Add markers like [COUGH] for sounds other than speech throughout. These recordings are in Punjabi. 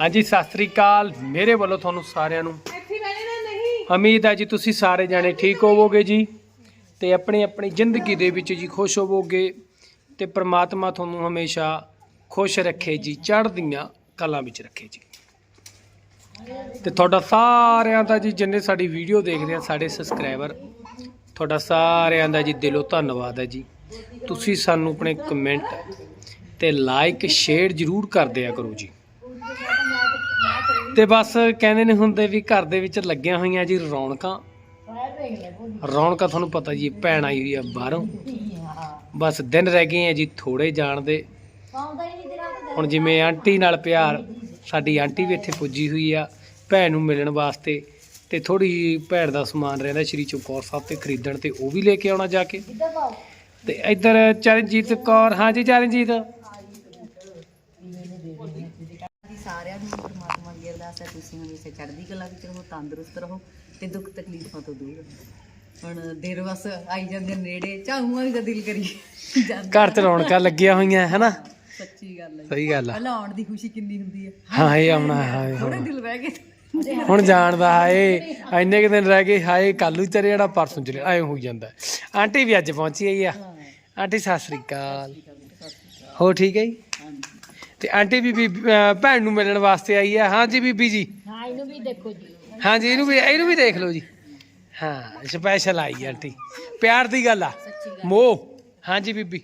ਹਾਂਜੀ ਸਤਿ ਸ੍ਰੀ ਅਕਾਲ। ਮੇਰੇ ਵੱਲੋਂ ਤੁਹਾਨੂੰ ਸਾਰਿਆਂ ਨੂੰ ਉਮੀਦ ਹੈ ਜੀ ਤੁਸੀਂ ਸਾਰੇ ਜਾਣੇ ਠੀਕ ਹੋਵੋਗੇ ਜੀ ਤੇ ਆਪਣੀ ਆਪਣੀ ਜ਼ਿੰਦਗੀ ਦੇ ਵਿੱਚ ਜੀ ਖੁਸ਼ ਹੋਵੋਗੇ ਤੇ ਪ੍ਰਮਾਤਮਾ ਤੁਹਾਨੂੰ ਹਮੇਸ਼ਾ ਖੁਸ਼ ਰੱਖੇ ਜੀ ਚੜ੍ਹਦੀਆਂ ਕਲਾਂ ਵਿੱਚ ਰੱਖੇ ਜੀ। ਤੇ ਤੁਹਾਡਾ ਸਾਰਿਆਂ ਦਾ ਜੀ ਜਿੰਨੇ ਸਾਡੀ ਵੀਡੀਓ ਦੇਖਦੇ ਆ ਸਾਡੇ ਸਬਸਕ੍ਰਾਈਬਰ ਤੁਹਾਡਾ ਸਾਰਿਆਂ ਦਾ ਜੀ ਦਿਲੋਂ ਧੰਨਵਾਦ ਹੈ ਜੀ। ਤੁਸੀਂ ਸਾਨੂੰ ਆਪਣੇ ਕਮੈਂਟ ਤੇ ਲਾਈਕ ਸ਼ੇਅਰ ਜ਼ਰੂਰ ਕਰ ਦਿਆ ਕਰੋ ਜੀ। ਤੇ ਬਸ ਕਹਿੰਦੇ ਨੇ ਹੁੰਦੇ ਵੀ ਘਰ ਦੇ ਵਿੱਚ ਲੱਗੀਆਂ ਹੋਈਆਂ ਜੀ ਰੌਣਕਾਂ। ਰੌਣਕਾਂ ਤੁਹਾਨੂੰ ਪਤਾ ਜੀ, ਭੈਣ ਆਈ ਹੋਈ ਆ ਬਾਹਰੋਂ। ਬਸ ਦਿਨ ਰਹਿ ਗਏ ਆ ਜੀ ਥੋੜੇ ਜਾਣ ਦੇ। ਹੁਣ ਜਿਵੇਂ ਆਂਟੀ ਨਾਲ ਪਿਆਰ, ਸਾਡੀ ਆਂਟੀ ਵੀ ਇੱਥੇ ਪੁੱਜੀ ਹੋਈ ਆ, ਭੈਣ ਨੂੰ ਮਿਲਣ ਵਾਸਤੇ। ਤੇ ਥੋੜੀ ਭੈਣ ਦਾ ਸਮਾਨ ਰਹਿੰਦਾ ਸ਼੍ਰੀ ਚਮਕੌਰ ਸਾਹਿਬ ਤੇ ਖਰੀਦਣ ਤੇ ਉਹ ਵੀ ਲੈ ਕੇ ਆਉਣਾ ਜਾ ਕੇ। ਤੇ ਇੱਧਰ ਚਰਨਜੀਤ ਕੌਰ, ਹਾਂਜੀ ਚਰਨਜੀਤ। ਸਾਰਿਆਂ ਨੂੰ ਅਰਦਾਸ ਹੈ ਤੁਸੀਂ ਹਮੇਸ਼ਾ ਚੜ੍ਹਦੀ ਕਲਾ ਵਿੱਚ ਰਹੋ ਤੰਦਰੁਸਤ ਰਹੋ ਤੇ ਦੁੱਖ ਤਕਲੀਫਾਂ ਤੋਂ ਦੂਰ ਹੁਣ ਦੇਰ ਬਸ ਆਈ ਜਾਂਦੇ ਨੇ ਨੇੜੇ ਝਾਹੂਆਂ ਵੀ ਤਾਂ ਦਿਲ ਕਰੀ ਜਾਂਦਾ ਘਰ ਚ ਰੌਣਕਾਂ ਲੱਗੀਆਂ ਹੋਈਆਂ ਹੈ ਨਾ ਸੱਚੀ ਗੱਲ ਹੈ। ਸਹੀ ਗੱਲ ਆ। ਪਹਿਲਾਂ ਆਉਣ ਦੀ ਖੁਸ਼ੀ ਕਿੰਨੀ ਹੁੰਦੀ ਹੈ। ਹਾਂ ਇਹ ਆਉਣਾ ਹਾਏ ਥੋੜੇ ਹੁਣ ਦਿਲ ਬਹਿ ਗਏ। ਹੁਣ ਜਾਣਦਾ ਹਾਏ ਇੰਨੇ ਕੁ ਦਿਨ ਰਹਿ ਗਏ ਹਾਏ ਕੱਲੂ ਚਰੇ ਜਿਹੜਾ ਪਰਸੋਂ ਚਲੇ ਐ ਹੋ ਜਾਂਦਾ। ਆਂਟੀ ਵੀ ਅੱਜ ਪਹੁੰਚੀ ਆਈ ਆ। ਆਂਟੀ ਸਤਿ ਸ੍ਰੀ ਅਕਾਲ। ਹੋ ਠੀਕ ਹੈ ਜੀ? ਤੇ ਆਂਟੀ ਵੀ ਬੀਬੀ- ਅਹ ਭੈਣ ਨੂੰ ਮਿਲਣ ਵਾਸਤੇ ਆਈ ਆ। ਹਾਂਜੀ ਬੀਬੀ ਜੀ। ਹਾਂ ਇਹਨੂੰ ਵੀ ਦੇਖੋ ਜੀ। ਹਾਂਜੀ ਇਹਨੂੰ ਵੀ ਇਹਨੂੰ ਵੀ ਦੇਖ ਲਓ ਜੀ। ਹਾਂ ਸਪੈਸ਼ਲ ਆਈ ਆਂਟੀ। ਪਿਆਰ ਦੀ ਗੱਲ ਆ। ਮੋਹ। ਹਾਂਜੀ ਬੀਬੀ।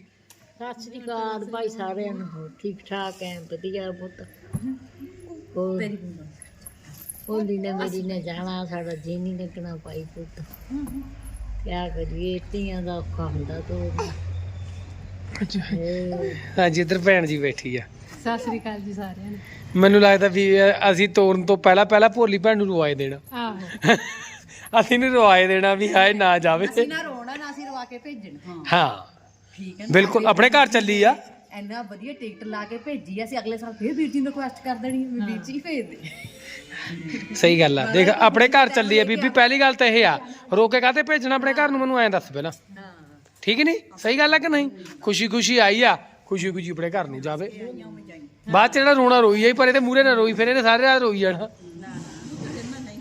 ਸਤਿ ਸ੍ਰੀ ਅਕਾਲ ਭਾਈ ਸਾਰਿਆਂ ਨੂੰ। ਹੋਰ ਠੀਕ ਠਾਕ ਐ? ਵਧੀਆ ਪੁੱਤ। ਹੋਰ? ਹੋਲੀ ਨੇ ਮੇਰੀ ਨੇ ਜਾਣਾ ਸਾਡਾ ਜੀ ਨਹੀਂ ਲੱਗਣਾ ਭਾਈ ਪੁੱਤ। ਕਿਆ ਕਰੀਏ ਧੀਆਂ ਦਾ ਔਖਾ ਹੁੰਦਾ ਤੋ ਹਾਂਜੀ ਇੱਧਰ ਭੈਣ ਜੀ ਬੈਠੀ ਆ। ਸਤਿ ਸ੍ਰੀ ਅਕਾਲ ਜੀ ਸਾਰਿਆਂ ਨੂੰ। ਮੈਨੂੰ ਲੱਗਦਾ ਵੀ ਅਸੀਂ ਤੋਰਨ ਤੋਂ ਪਹਿਲਾਂ ਪਹਿਲਾਂ ਭੋਲੀ ਭੈਣ ਨੂੰ ਰਵਾਏ ਦੇਣਾ। ਆਹੋ। [LAUGHS] ਅਸੀਂ ਨੂੰ ਰਵਾਏ ਦੇਣਾ ਵੀ ਹਾਏ ਨਾ ਜਾਵੇ। ਅਸੀਂ ਨਾ ਰੋਣਾ ਨਾ ਅਸੀਂ ਰਵਾ ਕੇ ਭੇਜਣ ਹਾਂ। ਹਾਂ। ਠੀਕ ਹੈ ਬਿਲਕੁਲ ਆਪਣੇ ਘਰ ਚੱਲੀ ਆ। ਇੰਨਾ ਵਧੀਆ ਟਿਕਟ ਲਾ ਕੇ ਭੇਜੀ ਅਸੀਂ ਅਗਲੇ ਸਾਲ ਫੇਰ ਵੀਰ ਜੀ ਨੂੰ ਰਿਕੁਐਸਟ ਕਰ ਦੇਣੀ ਵੀ ਵੀਰ ਜੀ ਭੇਜ ਦੇ। ਸਹੀ ਗੱਲ ਆ। ਦੇਖ ਆਪਣੇ ਘਰ ਚੱਲੀ ਆ। ਬੀਬੀ ਪਹਿਲੀ ਗੱਲ ਤਾਂ ਇਹ ਆ ਰੋ ਕੇ ਕਾਹਤੇ ਭੇਜਣਾ? ਆਪਣੇ ਘਰ ਨੂੰ ਮੈਨੂੰ ਐਂ ਦੱਸ ਪਹਿਲਾਂ। ਹਾਂ। ਠੀਕ ਨਹੀਂ ਸਹੀ ਗੱਲ ਆ ਕਿ ਨਹੀਂ? ਖੁਸ਼ੀ ਖੁਸ਼ੀ ਆਈ ਆ। ਖੁਸ਼ੀ ਖੁਸ਼ੀ ਆਪਣੇ ਘਰ ਨੂੰ ਜਾਵੇ। ਬਾਅਦ ਚ ਜਿਹੜਾ ਰੋਣਾ ਰੋਈ ਜਾਈ ਪਰ ਇਹਦੇ ਮੂਰੇ ਨਾ ਰੋਈ ਫਿਰ ਇਹਨੇ ਸਾਰੇ ਰਾਤ ਰੋਈ ਜਾਣਾ।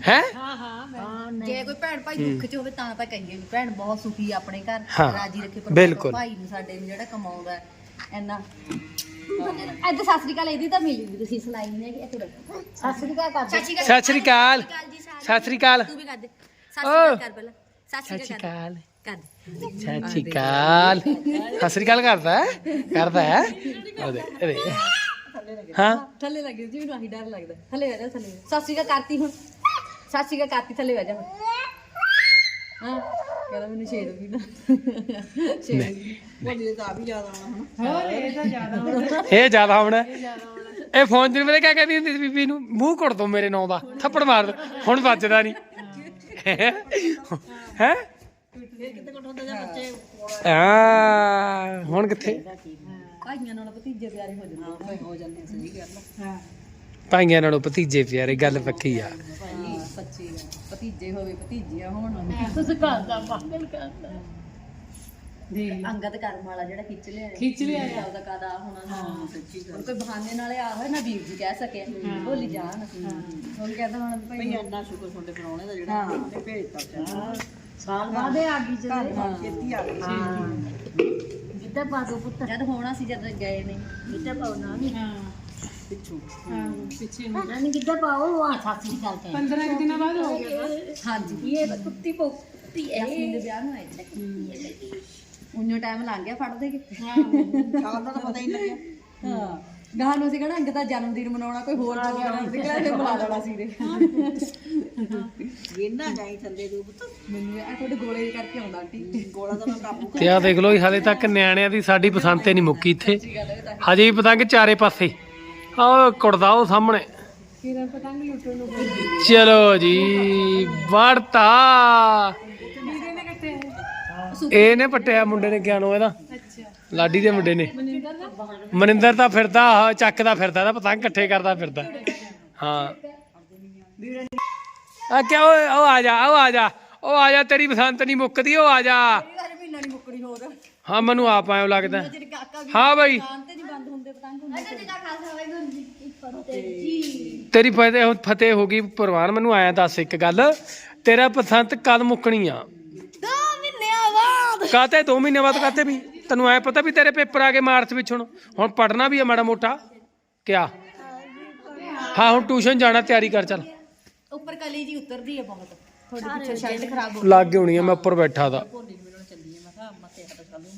ਹੈ? ਹਾਂ ਹਾਂ ਮੈਂ ਜੇ ਕੋਈ ਭੈਣ ਭਾਈ ਦੁੱਖ 'ਚ ਹੋਵੇ ਤਾਂ ਤਾਂ ਕਹੀਏ ਵੀ ਭੈਣ ਬਹੁਤ ਸੁਖੀ ਆ ਆਪਣੇ ਘਰ ਹਾਂ, ਰਾਜੀ ਰੱਖੇ ਬਿਲਕੁਲ। ਭਾਈ ਨੂੰ ਸਾਡੇ ਨੂੰ ਜਿਹੜਾ ਕਮਾਉਂਦਾ ਹੈ, ਇੰਨਾ। ਐਦਾਂ ਸਤਿ ਸ੍ਰੀ ਅਕਾਲ ਇਹਦੀ ਤਾਂ ਮਿਲੀ ਵੀ ਤੁਸੀਂ ਸੁਣਾਈ ਨਹੀਂ ਹੈਗੀ ਇੱਥੇ ਬੈਠੋ ਸਤਿ ਸ੍ਰੀ ਅਕਾਲ ਕਰ ਸਤਿ ਸਤਿ ਸ੍ਰੀ ਅਕਾਲ। ਸਤਿ ਸ੍ਰੀ ਅਕਾਲ ਤੂੰ ਵੀ ਕਰ ਦੇ। ਓ। ਕਰ ਪਹਿਲਾਂ। ਸਤਿ ਸ੍ਰੀ ਅਕਾਲ। ਕਰ ਦੇ ਸਤਿ ਸ੍ਰੀ ਅਕਾਲ ਸਤਿ ਸ੍ਰੀ ਅਕਾਲ ਕਰਦਾ ਹੈ ਕਰਦਾ ਹੈ। ਉਹਦੇ ਹਾਂ। ਥੱਲੇ ਲੱਗ ਜੀ ਮੈਨੂੰ ਆਹੀ ਡਰ ਲੱਗਦਾ। ਥੱਲੇ ਬਹਿ ਜਾ ਥੱਲੇ। ਸਤਿ ਸ੍ਰੀ ਅਕਾਲ ਕਰਤੀ ਹੁਣ। ਸਤਿ ਸ੍ਰੀ ਅਕਾਲ ਕਰਤੀ ਥੱਲੇ ਬਹਿ ਜਾ। ਹੁਣ ਹਾਂ ਕਹਿੰਦਾ ਮੈਨੂੰ ਛੇੜ ਵੀ ਨਾ ਛੇੜ ਵੀ ਬੋਲੀ ਤਾਂ ਆ ਵੀ ਜ਼ਿਆਦਾ ਆਉਣਾ ਹੁਣ। ਇਹ ਜ਼ਿਆਦਾ ਹੁਣ। ਇਹ ਫੋਨ ਦਿਨ ਮੇਰੇ ਕਿਆ ਕਹਿੰਦੀ ਹੁੰਦੀ ਸੀ ਬੀਬੀ ਨੂੰ ਮੂੰਹ ਕੁੱਟ ਦੋ ਮੇਰੇ ਨਾਂ ਦਾ ਥੱਪੜ ਮਾਰ ਦੋ। ਹੁਣ ਵੱਜਦਾ ਨਹੀਂ ਹੈ? ਆ ਹੁਣ ਕਿੱਥੇ? ਭਾਈਆਂ ਨਾਲ ਭਤੀਜੇ ਪਿਆਰੇ ਹੋ ਜਾਂਦੇ ਹੋ ਜਾਂਦੇ ਆ, ਸਹੀ ਗੱਲ ਆ। ਭਾਈਆਂ ਨਾਲੋਂ ਭਤੀਜੇ ਪਿਆਰੇ ਗੱਲ ਪੱਕੀ ਆ। ਭਾਈ ਸੱਚੀ ਗੱਲ ਭਤੀਜੇ ਹੋਵੇ ਭਤੀਜੀਆਂ ਹੋਣ ਤੁਸੀਂ ਕਰਦਾ ਪਾਗਲ ਕਰਦਾ। ਅੰਗਦ ਕਰਮ ਵਾਲਾ ਜਿਹੜਾ ਖਿੱਚ ਲਿਆ ਖਿੱਚ ਲਿਆ ਆ। ਉਹਦਾ ਕਾਦਾ ਹੋਣਾ ਹਾਂ ਸੱਚੀ ਗੱਲ। ਕੋਈ ਬਹਾਨੇ ਨਾਲੇ ਆ ਹੋਏ ਨਾ ਵੀਰ ਜੀ ਕਹਿ ਸਕੇ ਭੋਲੀ ਜਾਣ। ਹੁਣ ਕਹਿੰਦਾ ਹੁਣ ਭਾਈ ਇੰਨਾ ਸ਼ੁਕਰ ਤੁਹਾਡੇ ਪਰੌਣੇ ਦਾ ਜਿਹੜਾ ਤੇ ਭੇਜਤਾ। ਸਾਲ ਬਾਅਦ ਆ ਗਈ ਆ ਗਈ। ਜਿੱਦਾਂ ਪਾ ਦੋ ਪੁੱਤ। ਜਦ ਹੋਣਾ ਸੀ ਜਦ ਗਏ ਨੇ। ਜਿੱਦਾਂ ਪਾਉਣਾ ਨਹੀਂ ਹਾਂ। ਪਿੱਛੋਂ। ਹਾਂ। ਪਿੱਛੇ ਨਹੀਂ ਕਿੱਦਾਂ ਪਾਓ ਆ ਸਤਿ ਸ੍ਰੀ ਅਕਾਲ ਕਹਿ। 15 ਦਿਨਾਂ ਬਾਅਦ ਹੋ ਗਿਆ ਹਾਂਜੀ। ਇਹ ਕੁੱਤੀ ਪੁੱਤੀ ਐ। ਦੇ ਵਿਆਹ ਨੂੰ ਆਏ ਸੀ। ਉਹਨੋਂ ਟਾਈਮ ਲੰਘ ਗਿਆ ਫੜਦੇ ਕਿ? ਹਾਂ। ਸਾਲ ਦਾ ਤਾਂ ਪਤਾ ਹੀ ਨਹੀਂ ਲੱਗਿਆ। ਹਾਂ। ਗਾਹ ਨੂੰ ਅਸੀਂ ਕਹਣਾ ਅੰਗ ਦਾ ਜਨਮ ਦਿਨ ਮਨਾਉਣਾ ਕੋਈ ਹੋਰ ਪ੍ਰੋਗਰਾਮ ਨਿਕਲਿਆ ਤੇ ਬੁਲਾ ਲੈਣਾ ਸੀ ਰੇ ਇਹਨਾਂ ਜਾਈ ਥੱਲੇ ਦੇ ਪੁੱਤ ਮੈਨੂੰ ਇਹ ਤੁਹਾਡੇ ਗੋਲੇ ਕਰਕੇ ਆਉਂਦਾ ਆਂਟੀ। ਗੋਲਾ ਤਾਂ ਮੈਂ ਕਾਬੂ ਤੇ ਆ ਦੇਖ ਲਓ ਜੀ, ਹਾਲੇ ਤੱਕ ਨਿਆਣਿਆਂ ਦੀ ਸਾਡੀ ਪਸੰਦ ਤੇ ਨਹੀਂ ਮੁੱਕੀ ਇੱਥੇ। ਹਜੇ ਵੀ ਪਤੰਗ ਚਾਰੇ ਪਾਸੇ। ਆਹ ਕੁੜਦਾ ਉਹ ਸਾਹਮਣੇ। ਕਿਰਨ ਪਤੰਗ ਲੁੱਟਣ ਨੂੰ ਚਲੋ ਜੀ ਵੜਤਾ ਨੇ ਇਹਨੇ ਪੱਟਿਆ ਮੁੰਡੇ ਨੇ ਗਿਆਨੋ ਇਹਦਾ। ਅੱਛਾ ਲਾਡੀ ਦੇ ਮੁੰਡੇ ਨੇ। ਮਨਿੰਦਰ ਦਾ ਤਾਂ ਫਿਰਦਾ ਆਹ ਚੱਕਦਾ ਫਿਰਦਾ ਇਹਦਾ ਪਤੰਗ ਇਕੱਠੇ ਕਰਦਾ ਫਿਰਦਾ। ਹਾਂ। ਆ ਕਿਆ ਓਏ ਉਹ ਆ ਜਾ ਉਹ ਆ ਜਾ ਉਹ ਆ ਜਾ ਤੇਰੀ ਬਸੰਤ ਨਹੀਂ ਮੁੱਕਦੀ ਉਹ ਆ ਜਾ। ਵਾਲੇ ਮਹੀਨਾ ਨਹੀਂ ਮੁੱਕਣੀ ਹੋਰ ਹਾਂ ਮੈਨੂੰ ਆਪ ਆਇਓ ਲੱਗਦਾ। ਜਿਹੜੇ ਕਾਕਾ ਵੀ ਹਾਂ ਬਾਈ। ਦੁਕਾਨ ਤੇ ਨਹੀਂ ਬੰਦ ਹੁੰਦੇ ਪਤੰਗ ਹੁੰਦੇ ਤੇਰੀ ਫਤਿਹ ਫਤਿਹ ਹੋ ਗਈ ਪ੍ਰਵਾਨ ਮੈਨੂੰ ਆਇਆ ਦੱਸ ਇੱਕ ਗੱਲ। ਤੇਰਾ ਪਸੰਦ ਕਦ ਮੁੱਕਣੀ ਆ? ਦੋ ਮਹੀਨਿਆਂ ਬਾਅਦ। ਕਾਤੇ 2 ਮਹੀਨੇ ਬਾਅਦ ਕਾਤੇ ਵੀ? ਤੈਨੂੰ ਐ ਪਤਾ ਵੀ ਤੇਰੇ ਪੇਪਰ ਆ ਗਏ ਮਾਰਚ ਵਿੱਚ ਹੁਣ? ਹੁਣ ਪੜਨਾ ਵੀ ਆ ਮਾੜਾ ਮੋਟਾ। ਕਿਆ? ਹਾਂ ਹੁਣ ਟਿਊਸ਼ਨ ਜਾਣਾ ਤਿਆਰੀ ਕਰ ਚੱਲ। ਉੱਪਰ ਕਲੀ ਜੀ ਉਤਰਦੀ ਹੈ ਬਹੁਤ। ਥੋੜੀ ਪਿੱਛੇ ਸ਼ਰਟ ਖਰਾਬ ਹੋ ਲੱਗ ਹੋਣੀ ਆ ਮੈਂ ਉੱਪਰ ਬੈਠਾ ਦਾ। ਭੋਲੀ ਨੂੰ ਮਿਲਣ ਚੱਲੀ ਹੈ ਮੈਂ ਕਿਹਾ ਅੰਮਾ ਤੇ ਹੱਥ ਚੱਲੂ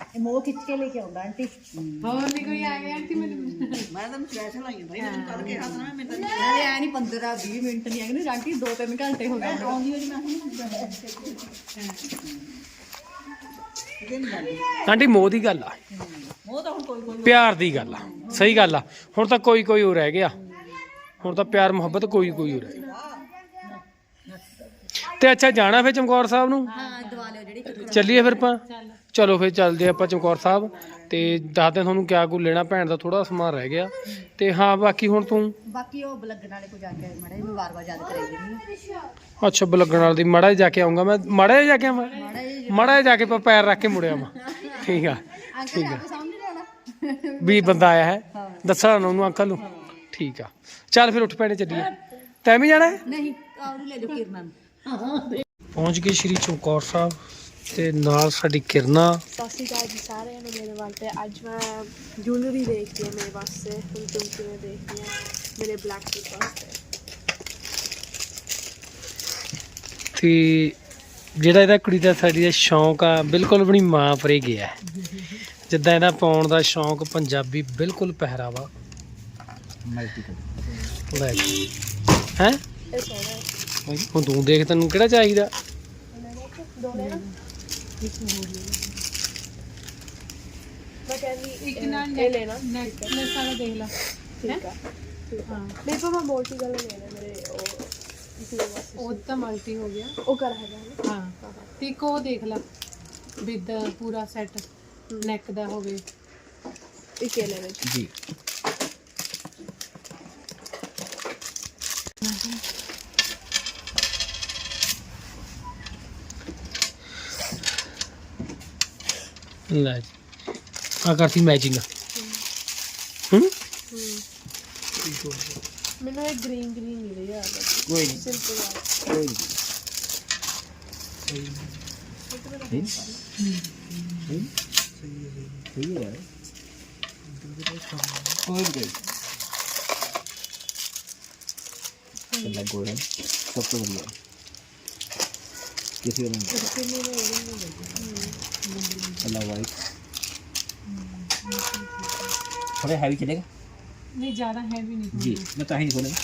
ਇਹ ਮੋਹ ਖਿੱਚ ਕੇ ਲੈ ਕੇ ਆਉਂਦਾ ਆਂਟੀ। ਨਾਲੇ ਐ ਨਹੀਂ 15 20 ਮਿੰਟ ਨਹੀਂ ਆਗੇ ਆਂਟੀ 2-3 ਘੰਟੇ ਹੋ ਗਏ। ਆਉਂਦੀ ਹੋਈ ਮੈਂ ਆਂਟੀ ਮੋਹ ਦੀ ਗੱਲ ਆ। ਮੋਹ ਤਾਂ ਹੁਣ ਕੋਈ ਕੋਈ ਪਿਆਰ ਦੀ ਗੱਲ ਆ। ਸਹੀ ਗੱਲ ਆ। ਹੁਣ ਤਾਂ ਕੋਈ ਕੋਈ ਹੋ ਰਹਿ ਗਿਆ। ਹੁਣ ਤਾਂ ਪਿਆਰ ਮੁਹੱਬਤ ਕੋਈ ਕੋਈ ਹੋ ਰਹਿ ਗਿਆ। ਤੇ ਅੱਛਾ ਜਾਣਾ ਫਿਰ ਚਮਕੌਰ ਸਾਹਿਬ ਨੂੰ? ਹਾਂ ਦਵਾ ਲਿਓ ਜਿਹੜੀ ਚੱਲੀਏ ਫਿਰ ਆਪਾਂ? ਚਲੋ। ਫਿਰ ਚੱਲਦੇ ਆਪਾਂ ਚਮਕੌਰ ਸਾਹਿਬ ਤੇ ਦੱਸਦੇ ਤੁਹਾਨੂੰ ਕਿਆ ਕੁ ਲੈਣਾ ਭੈਣ ਦਾ ਥੋੜਾ ਸਮਾਨ ਰਹਿ ਗਿਆ। ਤੇ ਹਾਂ ਬਾਕੀ ਹੁਣ ਤੂੰ? ਬਾਕੀ ਉਹ ਬਲੱਗਣ ਵਾਲੇ ਕੋ ਜਾ ਕੇ ਮੜੇ ਨੂੰ ਵਾਰ-ਵਾਰ ਯਾਦ ਕਰਾਈ ਦਿੰਦੀ ਅੱਛਾ ਬਲੱਗਣ ਵਾਲ ਦੀ ਮੜਾ ਜਾ ਕੇ ਆਉਂਗਾ ਮੈਂ। ਮੜਾ ਜਾ ਕੇ ਆਵਾਂ? ਮੜਾ ਜਾ ਕੇ ਪੈਰ ਰੱਖ ਕੇ ਮੁੜਿਆ ਮੈਂ [LAUGHS] ਠੀਕ ਆ ਨਹੀਂ ਆਉਣਾ ਵੀ ਬੰਦਾ ਆਇਆ ਹੈ। ਦੱਸਣਾ ਉਹਨੂੰ ਅੰਕਲ ਨੂੰ। ਠੀਕ ਆ। ਚੱਲ ਫਿਰ ਉੱਠ ਪੈਣੇ ਚੱਲੀਏ। ਤੈਂ ਵੀ ਜਾਣਾ? ਨਹੀਂ ਆਉਣੀ ਲੈ ਜਾਓ ਕਿਰਨਾਂ ਪਹੁੰਚ ਗਏ ਸ਼੍ਰੀ ਚਮਕੌਰ ਸਾਹਿਬ। ਤੇ ਨਾਲ ਸਾਡੀ ਕਿਰਨਾ। ਸਤਿ ਸ਼੍ਰੀ ਅਕਾਲ ਜੀ ਸਾਰਿਆਂ ਨੂੰ ਮੇਰੇ ਵੱਲ ਤੇ ਅੱਜ ਮੈਂ ਜੂਲਰੀ ਦੇਖਦੀ ਹਾਂ ਮੇਰੇ ਵਾਸਤੇ। ਹੁਣ ਤੁਮ ਕਿਵੇਂ ਦੇਖਦੀ ਹੈ? ਮੇਰੇ ਬਲੈਕ ਸੂਟ ਵਾਸਤੇ। ਤੇ ਜਿਹੜਾ ਇਹਦਾ ਕੁੜੀ ਦਾ ਸਾਡੀ ਦਾ ਸ਼ੌਂਕ ਆ ਬਿਲਕੁਲ ਆਪਣੀ ਮਾਂ ਪਰੇ ਗਿਆ। ਜਿੱਦਾਂ ਇਹਦਾ ਪਾਉਣ ਦਾ ਸ਼ੌਂਕ ਪੰਜਾਬੀ ਬਿਲਕੁਲ ਪਹਿਰਾਵਾ। ਲੈ ਜੀ। ਹੈ? ਇਹ ਸੋਹਣਾ ਹੈ। ਹੁਣ ਤੂੰ ਦੇਖ ਤੈਨੂੰ ਕਿਹੜਾ ਚਾਹੀਦਾ? ਦੋ ਲੈਣਾ ਮੈਂ ਕਹਿੰਦੀ ਇੱਕ ਨਾਲ ਇਹ ਲੈਣਾ। ਨੈਕਲੈਸ ਵਾਲਾ ਦੇਖ ਲਾ। ਠੀਕ ਆ। ਹਾਂ। ਨਹੀਂ ਪਰ ਮੈਂ ਮੋਟੀ ਗੱਲ ਲੈਣਾ ਮੇਰੇ ਉਹ ਇਸ ਲਈ ਬਸ ਉਹ ਤਾਂ ਮਲਟੀ ਹੋ ਗਿਆ। ਉਹ ਕਰ ਹੈਗਾ ਨਾ। ਹਾਂ। ਤੇ ਇੱਕ ਉਹ ਦੇਖ ਲਾ। ਵਿਦ ਪੂਰਾ ਸੈੱਟ ਨੈਕ ਦਾ ਹੋਵੇ। ਇੱਕ ਇਹ ਲੈਣਾ ਜੀ ਜੀ। ਲੈ ਜੀ। ਆ ਕਰਤੀ ਮੈਚਿੰਗ ਹੂੰ? ਮੈਨੂੰ ਇਹ ਗ੍ਰੀਨ ਗ੍ਰੀਨ ਮਿਲੇ ਯਾਰ ਕੋਈ ਨਹੀਂ ਸਿੰਪਲ ਕੋਈ ਨਹੀਂ ਸਹੀ ਸਹੀ ਹੈ ਹੋਰ ਗਈ ਕਿੰਨਾ ਗੋਲਨ ਸਭ ਤੋਂ ਵਧੀਆ। किसी का नहीं कलर वाइट थोड़े हैवी चलेगा ਨਹੀਂ ਜ਼ਿਆਦਾ ਹੈਵੀ ਨਹੀਂ जी मैं तो ही नहीं खोलेगा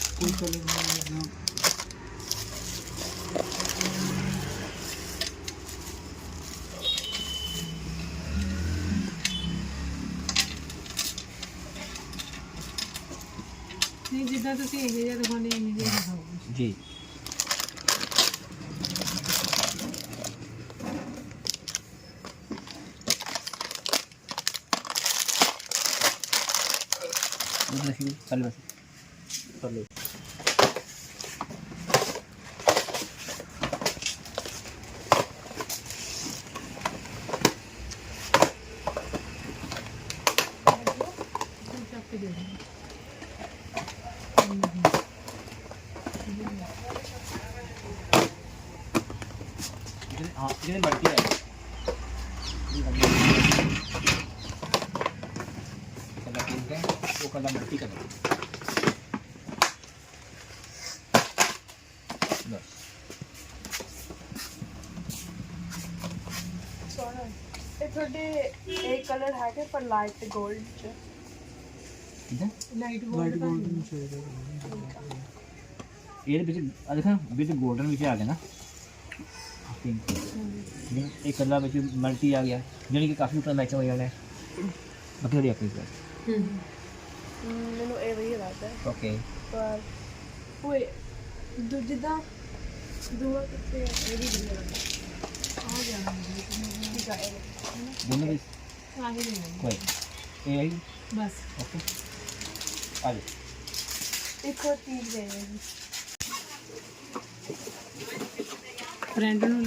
ਨਹੀਂ ਜਿੱਦਾਂ ਤੁਸੀਂ ਇਹ ਜਿਹਾ ਦਿਖਾਉਂਦੇ ਇੰਨੇ ਜਿਹਾ ਦਿਖਾਓ जी ਬਲੈਕ ਹੈ? ਪਰ ਲਾਈਟ 골ਡ ਚ ਲਾਈਟ ਗੋਲਡ ਗੋਲਡਨ ਸ਼ੇਡ ਇਹਦੇ ਵਿੱਚ ਆ ਦੇਖਾ ਵਿੱਚ ਗੋਲਡਨ ਵਿੱਚ ਆ ਗਿਆ ਨਾ। ਪਿੰਕ ਜਿਹੜਾ ਇਹ ਕਲਰ ਵਿੱਚ ਮਲਟੀ ਆ ਗਿਆ। ਜਿਹੜੀ ਕਿ ਕਾਫੀ ਉੱਪਰ ਮੈਚ ਹੋ ਜਾਣਾ ਹੈ। ਬਥੇਰੀ ਆਪਣੀ ਗੱਲ। ਮੈਨੂੰ ਇਹ ਵਧੀਆ ਲੱਗਦਾ ਹੈ। ਓਕੇ ਪਰ ਓਏ ਦੂਜੀ ਦਾ ਦੂਆ ਕਿੱਥੇ ਹੈ ਇਹ ਵੀ ਵਧੀਆ ਲੱਗਦਾ ਆ ਜਾਣਾ ਠੀਕ ਹੈ ਦੋਨੋਂ ਵਿੱਚ ਆਹੀ ਨਹੀਂ ਕੋਈ ਇਹ ਆਈ? ਬਸ। ਓਕੇ। ਆ ਜਾ ਇੱਕ ਹੋਰ ਚੀਜ਼ ਦੇ ਦੇ ਫਰੈਂਡ ਨੂੰ